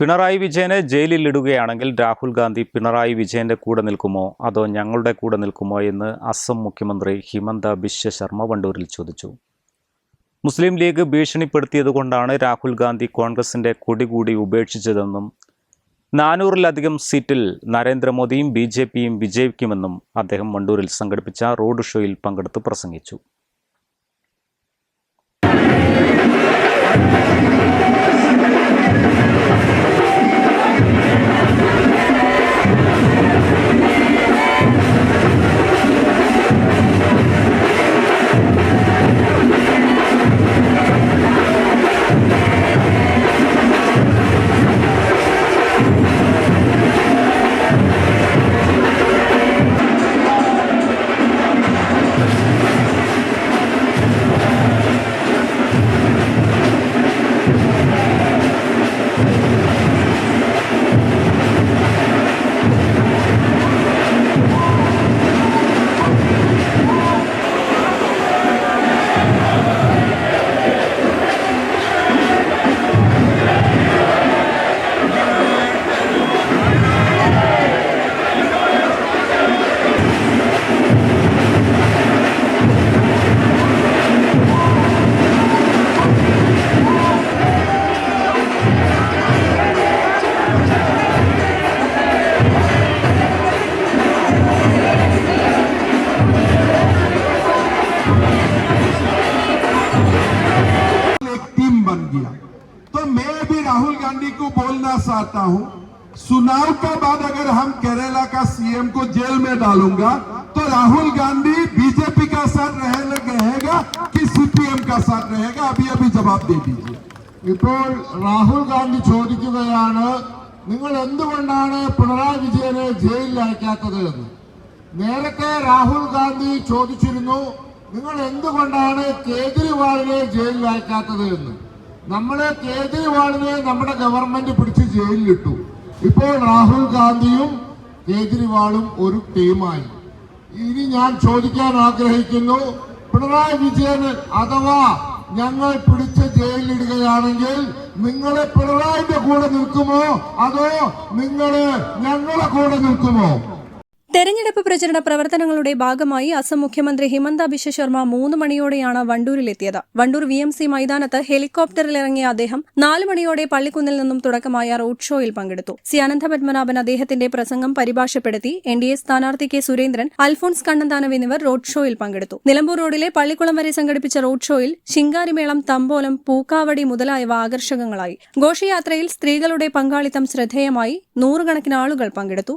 പിണറായി വിജയനെ ജയിലിൽ ഇടുകയാണെങ്കിൽ രാഹുൽ ഗാന്ധി പിണറായി വിജയന്റെ കൂടെ നിൽക്കുമോ? അതോ ഞങ്ങളുടെ കൂടെ നിൽക്കുമോ എന്ന് അസം മുഖ്യമന്ത്രി ഹിമന്ത ബിശ്വ ശർമ്മ വണ്ടൂരിൽ ചോദിച്ചു. മുസ്ലിം ലീഗ് ഭീഷണിപ്പെടുത്തിയതുകൊണ്ടാണ് രാഹുൽ ഗാന്ധി കോൺഗ്രസിന്റെ കൊടികൂടി ഉപേക്ഷിച്ചതെന്നും നാനൂറിലധികം സീറ്റിൽ നരേന്ദ്രമോദിയും ബി ജെ പിയും വിജയിക്കുമെന്നും അദ്ദേഹം വണ്ടൂരിൽ സംഘടിപ്പിച്ച റോഡ് ഷോയിൽ പങ്കെടുത്ത് പ്രസംഗിച്ചു. टीम बन गया तो मैं भी राहुल गांधी को बोलना चाहता हूं चुनाव के बाद अगर हम केरला का सीएम को जेल में डालूंगा तो राहुल गांधी बीजेपी का साथ रहे- रहेगा कि सीपीएम का साथ रहेगा अभी अभी जवाब दे दीजिए ഇപ്പോൾ രാഹുൽ ഗാന്ധി ചോദിക്കുകയാണ് നിങ്ങൾ എന്തുകൊണ്ടാണ് പിണറായി വിജയനെ ജയിലിൽ അയക്കാത്തത് എന്ന് നേരത്തെ രാഹുൽ ഗാന്ധി ചോദിച്ചിരുന്നു നിങ്ങൾ എന്തുകൊണ്ടാണ് കേജ്രിവാളിനെ ജയിലിൽ അയക്കാത്തത് എന്ന് നമ്മൾ കേജ്രിവാളിനെ നമ്മുടെ ഗവൺമെന്റ് പിടിച്ച് ജയിലിലിട്ടു. ഇപ്പോൾ രാഹുൽ ഗാന്ധിയും കേജ്രിവാളും ഒരു ടീമായി. ഇനി ഞാൻ ചോദിക്കാൻ ആഗ്രഹിക്കുന്നു പിണറായി വിജയൻ അഥവാ ഞങ്ങൾ പിടിച്ച് ജയിലിലിടുകയാണെങ്കിൽ നിങ്ങളെ പിണറായിന്റെ കൂടെ നിൽക്കുമോ? അതോ നിങ്ങൾ ഞങ്ങളെ കൂടെ നിൽക്കുമോ? തെരഞ്ഞെടുപ്പ് പ്രചരണ പ്രവർത്തനങ്ങളുടെ ഭാഗമായി അസം മുഖ്യമന്ത്രി ഹിമന്ത ബിശ്വ ശർമ്മ മൂന്ന് മണിയോടെയാണ് വണ്ടൂരിലെത്തിയത്. വണ്ടൂർ വി എം സി മൈതാനത്ത് ഹെലികോപ്റ്ററിൽ ഇറങ്ങിയ അദ്ദേഹം നാല് മണിയോടെ പള്ളിക്കുന്നിൽ നിന്നും തുടക്കമായ റോഡ് ഷോയിൽ പങ്കെടുത്തു. സി അനന്തപത്മനാഭൻ അദ്ദേഹത്തിന്റെ പ്രസംഗം പരിഭാഷപ്പെടുത്തി എൻ ഡി എ സ്ഥാനാർത്ഥി കെ സുരേന്ദ്രൻ അൽഫോൺസ് കണ്ണന്താനം എന്നിവർ റോഡ് ഷോയിൽ പങ്കെടുത്തു. നിലമ്പൂർ റോഡിലെ പള്ളിക്കുളം വരെ സംഘടിപ്പിച്ച റോഡ് ഷോയിൽ ശിങ്കാരിമേളം തമ്പോലം പൂക്കാവടി മുതലായവ ആകർഷകങ്ങളായി. ഘോഷയാത്രയിൽ സ്ത്രീകളുടെ പങ്കാളിത്തം ശ്രദ്ധേയമായി നൂറുകണക്കിന് ആളുകൾ പങ്കെടുത്തു.